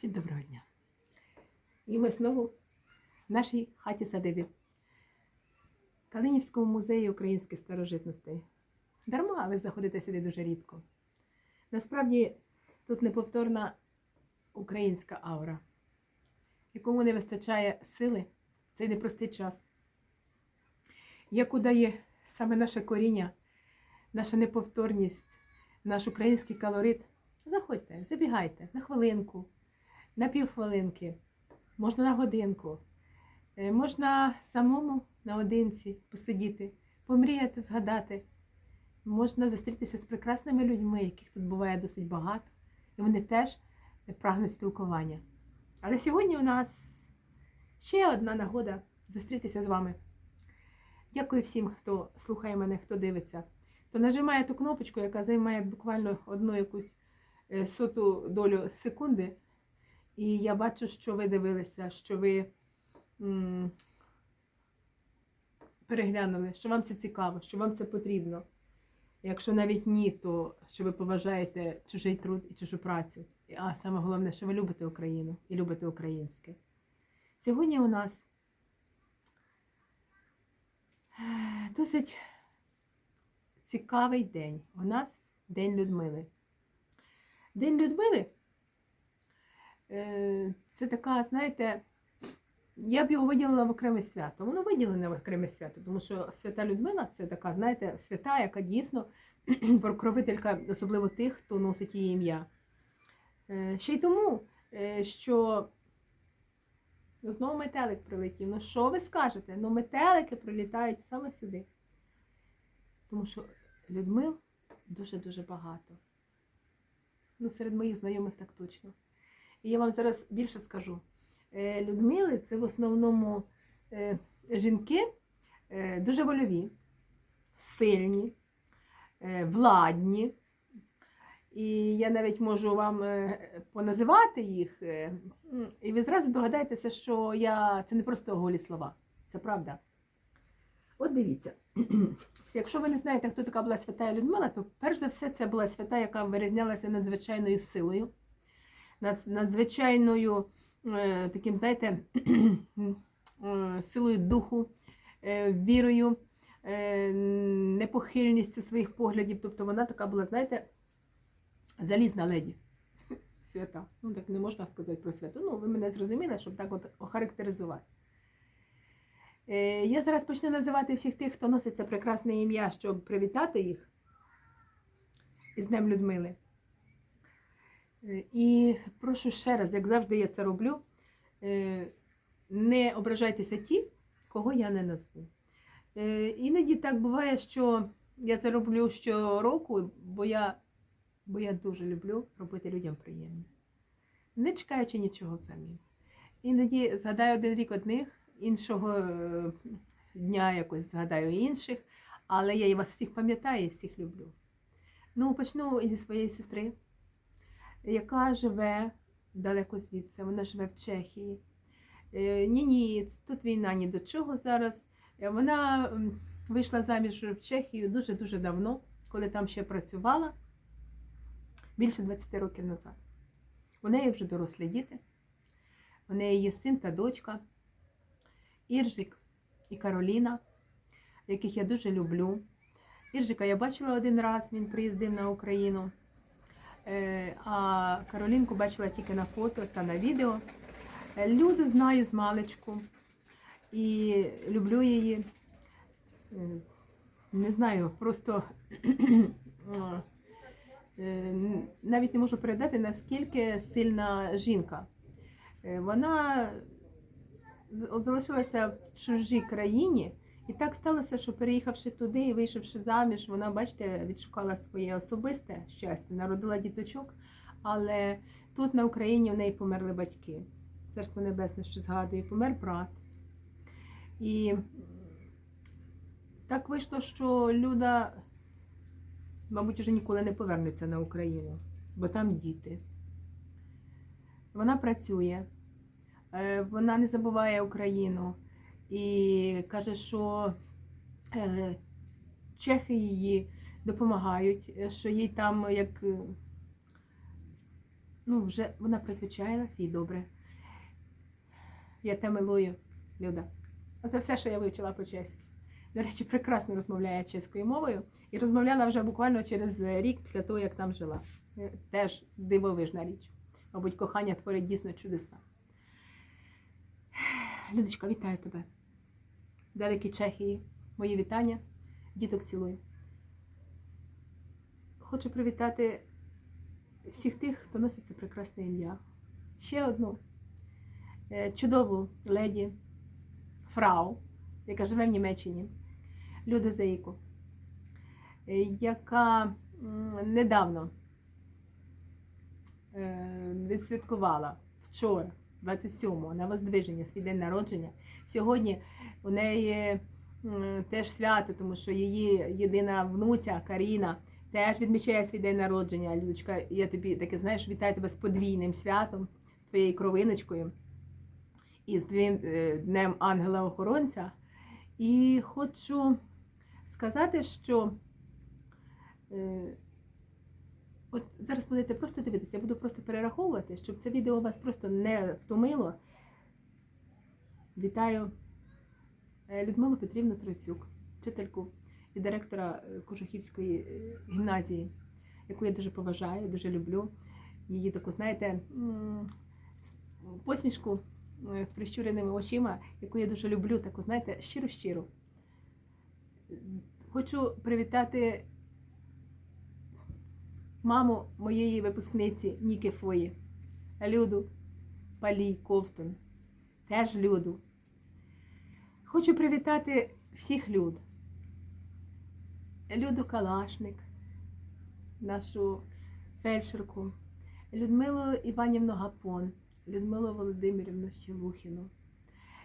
Всім доброго дня. І ми знову в нашій хаті садибі. Калинівському музеї українських старожитностей. Дарма ви заходите сюди дуже рідко. Насправді тут неповторна українська аура, якому не вистачає сили в цей непростий час. Яку дає саме наше коріння, наша неповторність, наш український колорит. Заходьте, забігайте на хвилинку, на півхвилинки, можна на годинку, Е, можна самому наодинці посидіти, помріяти, згадати. Можна зустрітися з прекрасними людьми, яких тут буває досить багато, і вони теж прагнуть спілкування. Але сьогодні у нас ще одна нагода зустрітися з вами. Дякую всім, хто слухає мене, хто дивиться, хто нажимає ту кнопочку, яка займає буквально одну якусь е, соту долю секунди. І я бачу, що ви дивилися, що ви м, переглянули, що вам це цікаво, що вам це потрібно. Якщо навіть ні, то що ви поважаєте чужий труд і чужу працю. А саме головне, що ви любите Україну і любите українське. Сьогодні у нас е, досить цікавий день. У нас День Людмили. День Людмили це така, знаєте, я б його виділила в окреме свято. Воно виділене в окреме свято, тому що свята Людмила це така, знаєте, свята, яка дійсно покровителька, особливо тих, хто носить її ім'я. Е, Ще й тому, е, що знову метелик прилетів. Ну що ви скажете? Ну метелики прилітають саме сюди. Тому що Людмил дуже-дуже багато. Ну, серед моїх знайомих так точно. І я вам зараз більше скажу. Е, Людмили це в основному е, жінки е, дуже вольові, сильні, владні. І я навіть можу вам поназивати їх, і ви зразу догадаєтеся, що я... це не просто голі слова, це правда. От дивіться, якщо ви не знаєте, хто така була свята Людмила, то перш за все це була свята, яка вирізнялася надзвичайною силою, надзвичайною е, таким, знаєте, е, силою духу, е, вірою, непохильністю своїх поглядів. Тобто вона така була, знаєте, залізна леді. Свята. Ну, так не можна сказати про святу. Ну, ви мене зрозуміли, щоб так от охарактеризувати. Я зараз почну називати всіх тих, хто носить це прекрасне ім'я, щоб привітати їх із Днем Людмили. Е, І прошу ще раз, як завжди я це роблю, е, не ображайтеся ті, кого я не назву. Е, Іноді так буває, що я це роблю щороку, бо я, бо я дуже люблю робити людям приємне, не чекаючи нічого взамін. Іноді згадаю один рік одних, іншого дня якось згадаю інших, але я вас всіх пам'ятаю і всіх люблю. Ну, почну зі своєї сестри, яка живе далеко звідси, вона живе в Чехії. Е, Ні, ні, тут війна ні до чого зараз. Е, Вона вийшла заміж в Чехію дуже-дуже давно, коли там ще працювала, більше 20 років назад. У неї вже дорослі діти, у неї є син та дочка, Іржик і Кароліна, яких я дуже люблю. Іржика я бачила один раз, він приїздив на Україну. Е, А Каролінку бачила тільки на фото та на відео. Е, Люду знаю з маличку і люблю її. Е, Не знаю, просто навіть не можу передати, наскільки сильна жінка. Вона залишилася в чужій країні, і так сталося, що переїхавши туди і вийшовши заміж, вона, бачите, відшукала своє особисте щастя, народила діточок, але тут на Україні в неї померли батьки. Царство Небесне, що згадує, помер брат. І так вийшло, що Люда, мабуть, вже ніколи не повернеться на Україну, бо там діти. Вона працює, е, вона не забуває Україну і каже, що е, чехи її допомагають, що їй там як е, ну, вже вона призвичаїлась, їй добре. Я те милую, Люда. Оце все, що я вивчила по-чеськи. До речі, прекрасно розмовляє чеською мовою і розмовляла вже буквально через рік після того, як там жила. Е, Теж дивовижна річ. Мабуть, кохання творить дійсно чудеса. Людочка, вітаю тебе. Далекі Чехії. Мої вітання. Діток цілую. Хочу привітати всіх тих, хто носить це прекрасне ім'я. Ще одну е, чудову леді фрау, яка живе в Німеччині, Люда Заїку, е, яка недавно е, відсвяткувала вчора, 27-го, на Воздвиження, свій день народження. Сьогодні у неї теж свято, тому що її єдина внуця Каріна теж відмічає свій день народження. Людочка, я тобі таке знаєш, вітаю тебе з подвійним святом, з твоєю кровиночкою і з е, днем ангела-охоронця. І хочу сказати, що е, от зараз будете просто дивитися, я буду просто перераховувати, щоб це відео вас просто не втомило. Вітаю е, Людмилу Петрівну Троцюк, вчительку і директора е, Кожухівської е, гімназії, яку я дуже поважаю, дуже люблю. Її таку, знаєте, посмішку з прищуреними очима, яку я дуже люблю, таку, знаєте, щиро-щиро. Хочу привітати маму моєї випускниці Ніки Фої, Люду Палій Ковтун, теж Люду. Хочу привітати всіх люд. Люду Калашник, нашу фельдшерку, Людмилу Іванівну Гапон, Людмилу Володимирівну Щелухіну.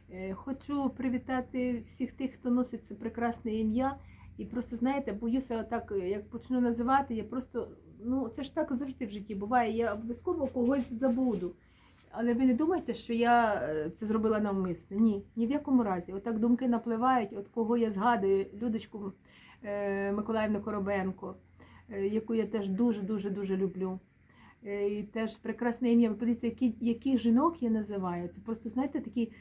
Е, Хочу привітати всіх тих, хто носить це прекрасне ім'я. І просто, знаєте, боюся, отак, е, як почну називати, я просто, ну це ж так завжди в житті буває. Я обов'язково когось забуду. Але ви не думайте, що я е, це зробила навмисно. Ні, ні в якому разі. Отак думки напливають, от кого я згадую, Людочку е, Миколаївну Коробенко, яку я теж дуже-дуже дуже люблю. І теж прекрасне ім'я. Ви подивіться, які, яких жінок я називаю. Це просто, знаєте, такий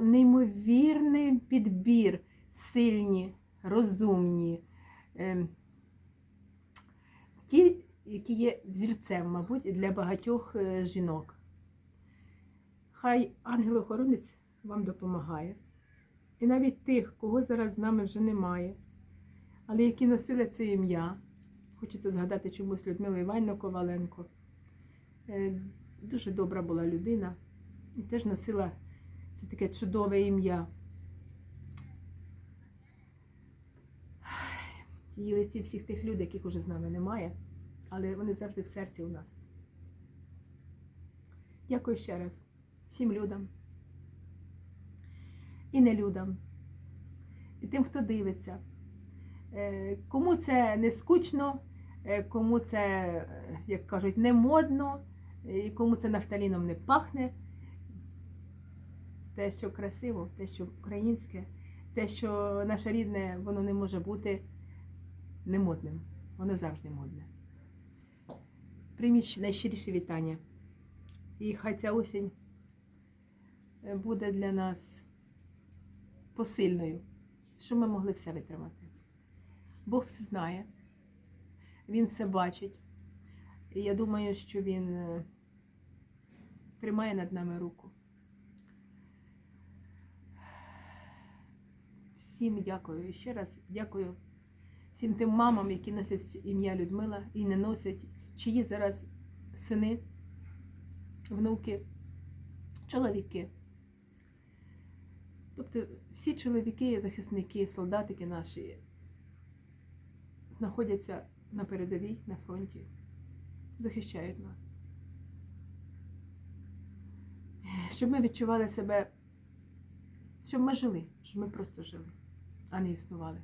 неймовірний підбір, сильні, розумні. Ем, Ті, які є взірцем, мабуть, для багатьох е, жінок. Хай ангел-охоронець вам допомагає. І навіть тих, кого зараз з нами вже немає, але які носили це ім'я. Хочеться згадати чомусь Людмилу Іванівну Коваленко. Е, Дуже добра була людина і теж носила це таке чудове ім'я. Її лиці всіх тих людей, яких уже з нами немає, але вони завжди в серці у нас. Дякую ще раз всім людям і нелюдам, і тим, хто дивиться. Е, Кому це не скучно, е, кому це, е, як кажуть, не модно, і кому це нафталіном не пахне. Те, що красиво, те, що українське, те, що наше рідне, воно не може бути немодним. Воно завжди модне. Прийміть найщиріші вітання. І хай ця осінь е, буде для нас посильною, щоб ми могли все витримати. Бог все знає, Він все бачить. І я думаю, що Він е, тримає над нами руку. Всім дякую. І ще раз дякую всім тим мамам, які носять ім'я Людмила і не носять, чиї зараз сини, внуки, чоловіки. Тобто всі чоловіки, захисники, солдатики наші знаходяться на передовій, на фронті, захищають нас. Щоб ми відчували себе, щоб ми жили, щоб ми просто жили, а не існували.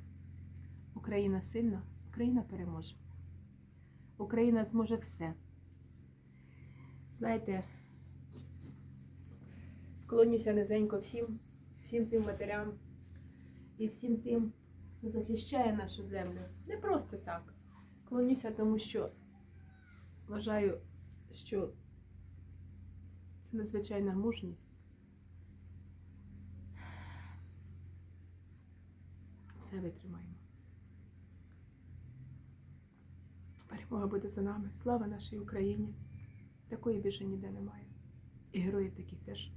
Україна сильна, Україна переможе. Україна зможе все. Знаєте, вклонюся низенько всім, всім тим матерям і всім тим, хто захищає нашу землю. Не просто так. Клонюся, тому що вважаю, що Це надзвичайна мужність. Все витримаємо. Перемога буде за нами. Слава нашій Україні. Такої більше ніде немає. І героїв таких теж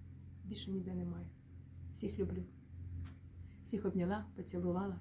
більше ніде немає. Всіх люблю. Всіх обняла, поцілувала.